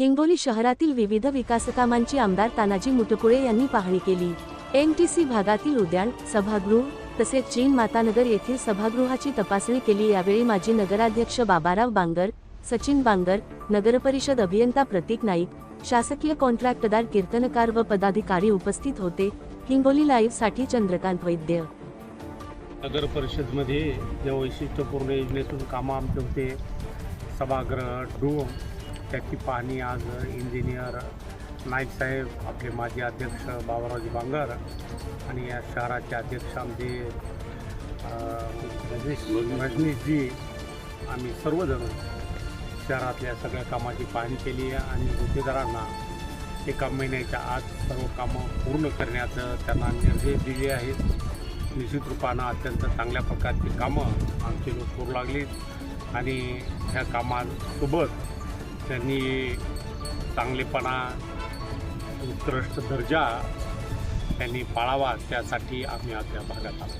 हिंगोली शहरातील विविध विकासकामांची आमदार तानाजी मुटकुळे यांनी पाहणी केली. एमटीसी भागातील उद्यान सभागृह तसेच चीन मातानगर येथील सभागृहाची तपासणी केली. यावेळी माजी नगराध्यक्ष बाबाराव बांगर सचिन बांगर नगरपरिषद अभियंता प्रतीक नाईक शासकीय कॉन्ट्रॅक्टदार कीर्तनकार व पदाधिकारी उपस्थित होते. हिंगोली लाईव्हसाठी चंद्रकांत वैद्य. नगर परिषदमध्ये ज्या वैशिष्ट्यपूर्ण योजनेतून कामं आमचे होते. सभागृह डूम त्याची पाहणी आज इंजिनियर नाईक साहेब आपले माजी अध्यक्ष बाबारावजी बांगर आणि या शहराचे अध्यक्ष आमचे रजनीश रजनीशजी आम्ही सर्वजण शहरातल्या सगळ्या कामाची पाहणी केली आहे आणि गुत्तेदारांना एका महिन्याच्या आत सर्व कामं पूर्ण करण्याचं त्यांना निर्देश दिले आहेत. निश्चित रूपानं अत्यंत चांगल्या प्रकारची कामं आमचे लोक करू लागली आणि ह्या कामांसोबत त्यांनी चांगलेपणा उत्कृष्ट दर्जा त्यांनी पाळावा त्यासाठी आम्ही आपल्या भागात आलो.